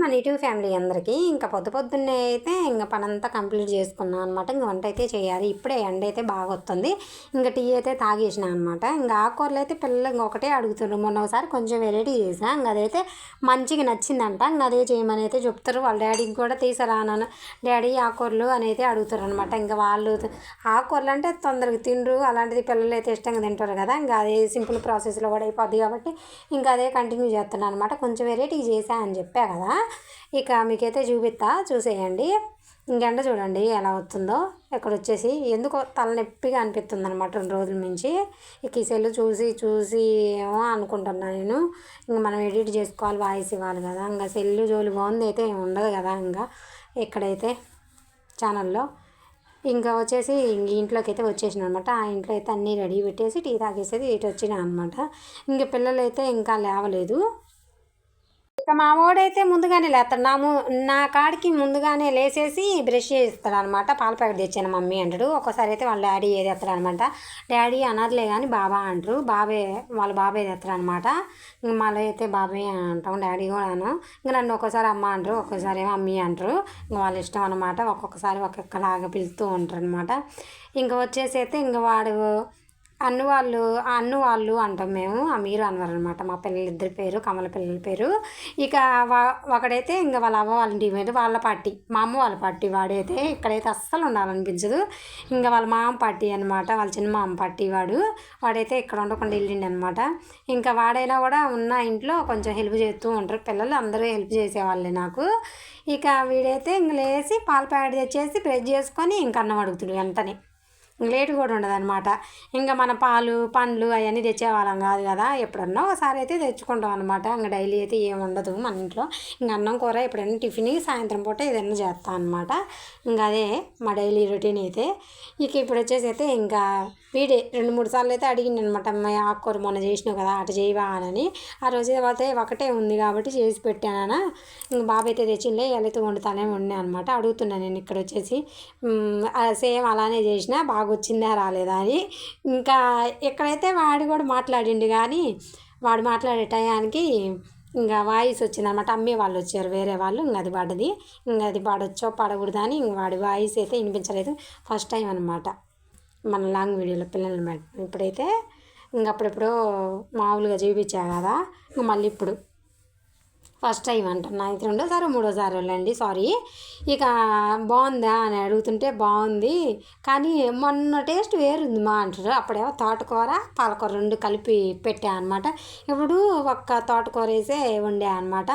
మన ఇటు ఫ్యామిలీ అందరికీ ఇంకా పొద్దు పొద్దున్నే అయితే ఇంకా పనంతా కంప్లీట్ చేసుకున్నాను అనమాట ఇంకా వంట అయితే చేయాలి. ఇప్పుడే ఎండ అయితే బాగా వస్తుంది. ఇంకా టీ అయితే తాగేసిన అనమాట ఇంకా ఆకుకూరలు అయితే పిల్లలు ఇంకొకటే ఒకటే అడుగుతున్నారు మొన్న ఒకసారి కొంచెం వెరైటీ చేసాను ఇంకా అదైతే మంచిగా నచ్చిందంట. ఇంకా అదే చేయమని అయితే చెప్తారు వాళ్ళ డాడీకి కూడా తీసరానని డాడీ ఆకుకూరలు అని అయితే అడుగుతారు అనమాట ఇంకా వాళ్ళు ఆకుకూరలు అంటే తొందరగా తినరు అలాంటిది పిల్లలు అయితే ఇష్టంగా తింటారు కదా. ఇంకా అదే సింపుల్ ప్రాసెస్లో కూడా అయిపోద్ది కాబట్టి ఇంకా అదే కంటిన్యూ చేస్తున్నాను అనమాట కొంచెం వెరైటీ చేశా అని చెప్పా కదా. ఇక మీకైతే చూపిస్తా చూసేయండి. ఇంకెండ చూడండి ఎలా వస్తుందో. ఇక్కడ వచ్చేసి ఎందుకో తలనొప్పిగా అనిపిస్తుంది అనమాట రెండు రోజుల నుంచి. ఇక ఈ సెల్ చూసి చూసి ఏమో అనుకుంటున్నా నేను. ఇంక మనం ఎడిట్ చేసుకోవాలి వాయిస్ ఇవ్వాలి కదా. ఇంకా సెల్లు జోలి బాగుంది అయితే ఏమి ఉండదు కదా ఇంకా ఇక్కడైతే ఛానల్లో. ఇంకా వచ్చేసి ఇంక ఇంట్లోకి అయితే వచ్చేసిన అనమాట ఆ ఇంట్లో అయితే అన్నీ రెడీ పెట్టేసి టీ తాగేసేది ఇటు వచ్చిన అనమాట ఇంక పిల్లలు అయితే ఇంకా లేవలేదు. ఇక మా వాడైతే ముందుగానే లేస్తాడు నా నా కాడికి ముందుగానే లేసేసి బ్రష్ చేస్తాడు అనమాట పాల ప్యాకెట్ తెచ్చాను మమ్మీ అంటాడు. ఒకసారి అయితే వాళ్ళ డాడీ ఏది ఎత్తాడు అనమాట డాడీ అనర్లే కానీ బాబా అంటారు. బాబే వాళ్ళ బాబాయ్ తెస్తాడు అనమాట ఇంక మళ్ళీ అయితే బాబాయ్ అని అంటాం డాడీ కూడాను ఇంక నన్ను ఒకసారి అమ్మ అంటారు ఒక్కోసారి మమ్మీ అమ్మీ అంటారు. ఇంక వాళ్ళ ఇష్టం అనమాట ఒక్కొక్కసారి ఒక్కొక్కలాగా పిలుస్తూ ఉంటారు అనమాట ఇంకా వచ్చేసి అయితే ఇంక వాడు అన్ను వాళ్ళు అన్ను వాళ్ళు అంటాం మేము ఆ మీరు అనమాట మా పిల్లలు ఇద్దరి పేరు కమల పిల్లల పేరు. ఇక వా- ఒకడైతే ఇంకా వాళ్ళ అవ్వ వాళ్ళ ఇంటి మీద వాళ్ళ పార్టీ మా అమ్మ వాళ్ళ పార్టీ వాడైతే ఇక్కడైతే అస్సలు ఉండాలనిపించదు. ఇంకా వాళ్ళ మామ పార్టీ అనమాట వాళ్ళ చిన్న మామ పార్టీ వాడు. వాడైతే ఇక్కడ ఉండకుండా వెళ్ళిండి అనమాట ఇంకా వాడైనా కూడా ఉన్న ఇంట్లో కొంచెం హెల్ప్ చేస్తూ ఉంటారు. పిల్లలు అందరూ హెల్ప్ చేసేవాళ్ళే నాకు. ఇక వీడైతే ఇంక లేచి పాల ప్యాకెట్ తెచ్చేసి బ్రష్ చేసుకొని ఇంకా అన్నం అడుగుతుడు వెంటనే. లేట్ కూడా ఉండదన్నమాట. ఇంకా మన పాలు పండ్లు అవన్నీ తెచ్చేవాళ్ళం కాదు కదా. ఎప్పుడన్నా ఒకసారి అయితే తెచ్చుకుంటాం అనమాట ఇంకా డైలీ అయితే ఏమి ఉండదు మన ఇంట్లో. ఇంకా అన్నం కూర ఎప్పుడైనా టిఫిన్ సాయంత్రం పూట ఏదైనా చేస్తాం అనమాట ఇంకా అదే మా డైలీ రొటీన్ అయితే. ఇక ఇప్పుడు వచ్చేసి అయితే ఇంకా వీడే రెండు మూడు సార్లు అయితే అడిగింది అనమాట అమ్మాయి ఆకుకూర మొన్న చేసినావు కదా అటు చేయవా? అని ఆ రోజు అయితే ఒకటే ఉంది కాబట్టి చేసి పెట్టానా ఇంక బాబు అయితే తెచ్చిండే అయితే వండుతానే ఉండే అనమాట. అడుగుతున్నాను నేను ఇక్కడ వచ్చేసి సేమ్ అలానే చేసిన బాగా వచ్చిందా రాలేదా? అని. ఇంకా ఎక్కడైతే వాడు కూడా మాట్లాడిండు కానీ వాడు మాట్లాడే టయానికి ఇంకా వాయిస్ వచ్చిందనమాట. అమ్మే వాళ్ళు వచ్చారు వేరే వాళ్ళు ఇంకా అది పడ్డది ఇంకా అది పడొచ్చో పడకూడదని ఇంక వాడి వాయిస్ అయితే వినిపించలేదు ఫస్ట్ టైం అనమాట. మన లాంగ్ వీడియోలో పిల్లలు ఇప్పుడైతే ఇంక అప్పుడెప్పుడో మామూలుగా చూపించా కదా. ఇంక మళ్ళీ ఇప్పుడు. ఫస్ట్ టైం అంటున్నా. ఇది రెండోసారి మూడోసారి వెళ్ళండి సారీ. ఇక బాగుందా అని అడుగుతుంటే బాగుంది. కానీ మొన్న టేస్ట్ వేరుంది మా అంటారు. అప్పుడేమో తోటకూర పాలకూర రెండు కలిపి పెట్టా అనమాట ఇప్పుడు ఒక్క తోటకూర వేసే వండా అనమాట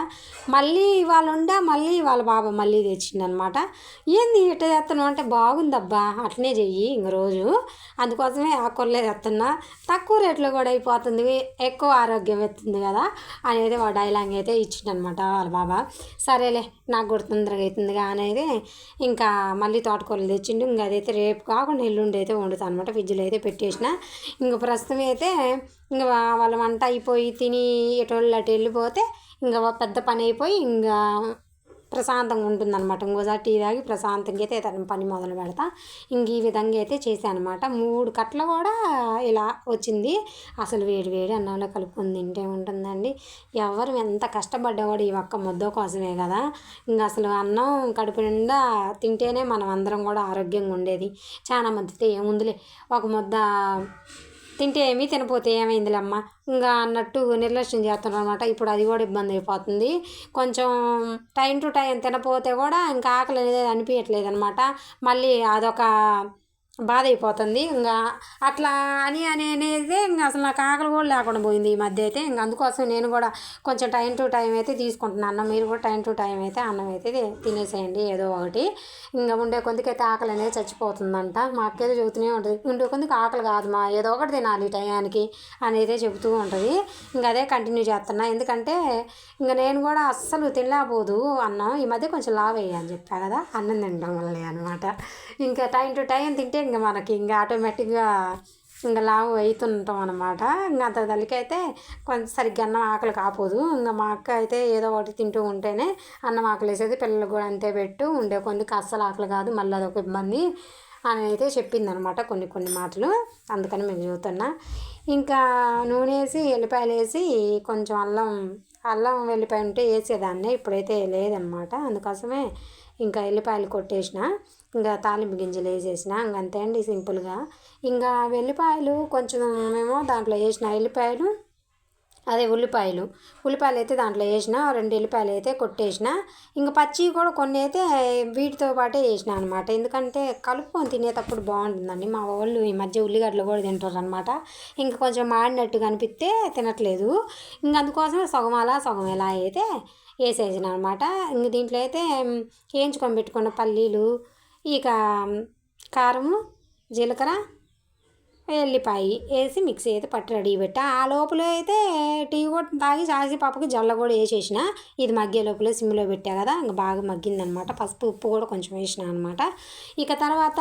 మళ్ళీ ఇవాళ వండా మళ్ళీ వాళ్ళ బాబా మళ్ళీ తెచ్చిండనమాట ఏంది ఇట్ట చేస్తున్నావు అంటే బాగుందబ్బా అట్లనే చెయ్యి ఇంక రోజు. అందుకోసమే కూరలే తెస్తున్నా తక్కువ రేట్లో కూడా అయిపోతుంది ఎక్కువ ఆరోగ్యం ఎత్తుంది కదా అనేది ఒక డైలాగ్ అయితే అనమాట వాళ్ళ బాబా. సరేలే నాకు కూడా తొందరగా అవుతుందిగా అనేది ఇంకా మళ్ళీ తోటకూరలు తెచ్చిండు. ఇంకా అదైతే రేపు కాకుండా ఎల్లుండి అయితే వండుతాను అనమాట ఫ్రిడ్జ్లో అయితే పెట్టేసిన. ఇంకా ప్రస్తుతం అయితే ఇంకా వాళ్ళ వంట అయిపోయి తిని ఎటోళ్ళు అటు వెళ్ళిపోతే ఇంకా పెద్ద పని అయిపోయి ఇంకా ప్రశాంతంగా ఉంటుందన్నమాట. ఇంకోసారి టీ తాగి ప్రశాంతంగా అయితే తన పని మొదలు పెడతా. ఇంక ఈ విధంగా అయితే చేశాను అనమాట మూడు కట్టలు కూడా ఇలా వచ్చింది. అసలు వేడి వేడి అన్నంలో కలుపుకొని తింటే ఉంటుందండి. ఎవరు ఎంత కష్టపడ్డా కూడా ఈ ఒక్క ముద్ద కోసమే కదా. ఇంకా అసలు అన్నం కడుపు నిండా తింటేనే మనం అందరం కూడా ఆరోగ్యంగా ఉండేది. చాలా మందితే ఏముందిలే ఒక ముద్ద తింటే ఏమీ తినపోతే ఏమైందిలే అమ్మ. ఇంకా అన్నట్టు నిర్లక్ష్యం చేస్తున్నారు అనమాట ఇప్పుడు అది కూడా ఇబ్బంది అయిపోతుంది. కొంచెం టైం టు టైం తినపోతే కూడా ఇంకా ఆకలి అనేది అనిపించట్లేదు అనమాట మళ్ళీ అదొక బాధ అయిపోతుంది ఇంకా అట్లా అని అని అనేది ఇంకా అసలు నాకు ఆకలి కూడా లేకుండా పోయింది ఈ మధ్య అయితే. ఇంకా అందుకోసం నేను కూడా కొంచెం టైం టు టైం అయితే తీసుకుంటున్నాను అన్నం. మీరు కూడా టైం టు టైం అయితే అన్నం అయితే తినేసేయండి ఏదో ఒకటి. ఇంకా ఉండే కొందికైతే ఆకలి అనేది చచ్చిపోతుందంట. మా చెబుతూనే ఉంటుంది. ఉండే కొందికి ఆకలి కాదు మా ఏదో ఒకటి తినాలి టయానికి అనేది చెబుతూ ఉంటుంది. ఇంకా అదే కంటిన్యూ చేస్తున్నా. ఎందుకంటే ఇంకా నేను కూడా అస్సలు తినలేకపోదు అన్నం. ఈ మధ్య కొంచెం లావ్ అని చెప్పా కదా. అన్నం తినడం వల్లే అనమాట ఇంకా టైం టు టైం తింటే ఇంకా మనకి ఇంకా ఆటోమేటిక్గా ఇంకా లావు అవుతుంటాం అనమాట ఇంకా అంత తల్లికైతే కొంచెం సరిగ్గా అన్నం ఆకలి కాపోదు. ఇంకా మా అక్క అయితే ఏదో ఒకటి తింటూ ఉంటేనే అన్నం ఆకలి వేసేది పిల్లలకు కూడా అంతే పెట్టు ఉండే కొందికి అస్సలు ఆకలి కాదు మళ్ళీ అదొక ఇబ్బంది అని అయితే చెప్పింది అనమాట కొన్ని కొన్ని మాటలు. అందుకని మేము చూస్తున్నా. ఇంకా నూనె వేసి ఎల్లిపాయలు వేసి కొంచెం అల్లం అల్లం వెల్లిపాయ ఉంటే వేసేదాన్ని ఇప్పుడైతే లేదనమాట అందుకోసమే ఇంకా ఎల్లిపాయలు కొట్టేసిన. ఇంకా తాలింపు గింజలు వేసేసిన ఇంక అంతే అండి సింపుల్గా. ఇంకా వెల్లిపాయలు కొంచెం మేము దాంట్లో వేసిన ఎల్లిపాయలు అదే ఉల్లిపాయలు. ఉల్లిపాయలు అయితే దాంట్లో వేసిన రెండు ఉల్లిపాయలు అయితే కొట్టేసిన. ఇంకా పచ్చి కూడా కొన్ని అయితే వీటితో పాటే వేసిన అనమాట ఎందుకంటే కలుపుకొని తినేటప్పుడు బాగుంటుందండి. మా వాళ్ళు ఈ మధ్య ఉల్లిగడ్డలు కూడా తింటారు అనమాట ఇంకా కొంచెం మాడినట్టు కనిపిస్తే తినట్లేదు. ఇంక అందుకోసమే సగం అలా సగం ఎలా అయితే వేసేసిన అనమాట ఇంక దీంట్లో అయితే వేయించుకొని పెట్టుకున్న పల్లీలు ఇక కారము జీలకర్ర ఎల్లిపాయి వేసి మిక్సీ అయితే పట్టి రెడీ పెట్టా. ఆ లోపల అయితే టీ కూడా తాగి సాసి పాపకి జల్ల కూడా వేసేసిన. ఇది మగ్గే లోపల సిమ్లో పెట్టా కదా ఇంకా బాగా మగ్గిందనమాట. పసుపు ఉప్పు కూడా కొంచెం వేసిన అనమాట. ఇక తర్వాత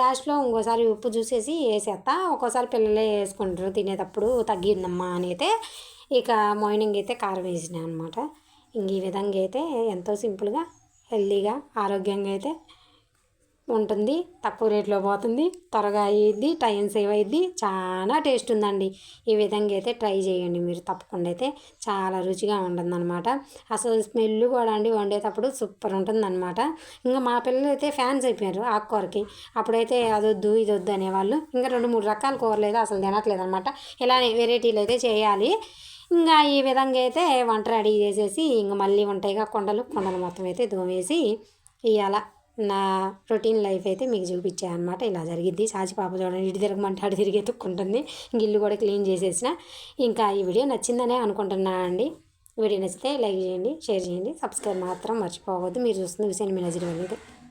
లాస్ట్లో ఇంకోసారి ఉప్పు చూసేసి వేసేస్తా ఒక్కోసారి పిల్లలే వేసుకుంటారు తినేటప్పుడు తగ్గిందమ్మా అని అయితే ఇక మార్నింగ్ అయితే కారం వేసిన అనమాట. ఇంక ఈ విధంగా అయితే ఎంతో సింపుల్గా హెల్తీగా ఆరోగ్యంగా అయితే ఉంటుంది. తక్కువ రేట్లో పోతుంది. త్వరగా అయ్యిద్ది టైం సేవ్ అయ్యిద్ది చాలా టేస్ట్ ఉందండి. ఈ విధంగా అయితే ట్రై చేయండి మీరు తప్పకుండా అయితే. చాలా రుచిగా ఉంటుందన్నమాట. అసలు స్మెల్ కూడా అండి వండేటప్పుడు సూపర్ ఉంటుందన్నమాట. ఇంకా మా పిల్లలు అయితే ఫ్యాన్స్ అయిపోయారు ఆకుకూరకి. అప్పుడైతే అదొద్దు ఇది వద్దు అనేవాళ్ళు. ఇంకా రెండు మూడు రకాల కూరలు అయితే అసలు తినట్లేదు అనమాట ఇలానే వెరైటీలు అయితే చేయాలి. ఇంకా ఈ విధంగా అయితే వంట రెడీ చేసేసి ఇంకా మళ్ళీ ఉంటాయిగా కొండలు. కొండలు మొత్తం అయితే దోమేసి ఇవాళ నా రొటీన్ లైఫ్ అయితే మీకు చూపించాను అనమాట ఇలా జరిగింది సాచి పాప చూడండి ఇటు తిరగమంటే అటు తిరిగి ఎత్తుక్కుంటుంది. ఇల్లు కూడా క్లీన్ చేసేసిన. ఇంకా ఈ వీడియో నచ్చిందనే అనుకుంటున్నా అండి. వీడియో నచ్చితే లైక్ చేయండి షేర్ చేయండి. సబ్స్క్రైబ్ మాత్రం మర్చిపోవద్దు. మీరు చూస్తుంది విషయం మీ నజర్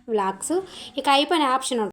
వ్లాగ్స్. ఇక అయిపోయిన ఆప్షన్ ఉంటుంది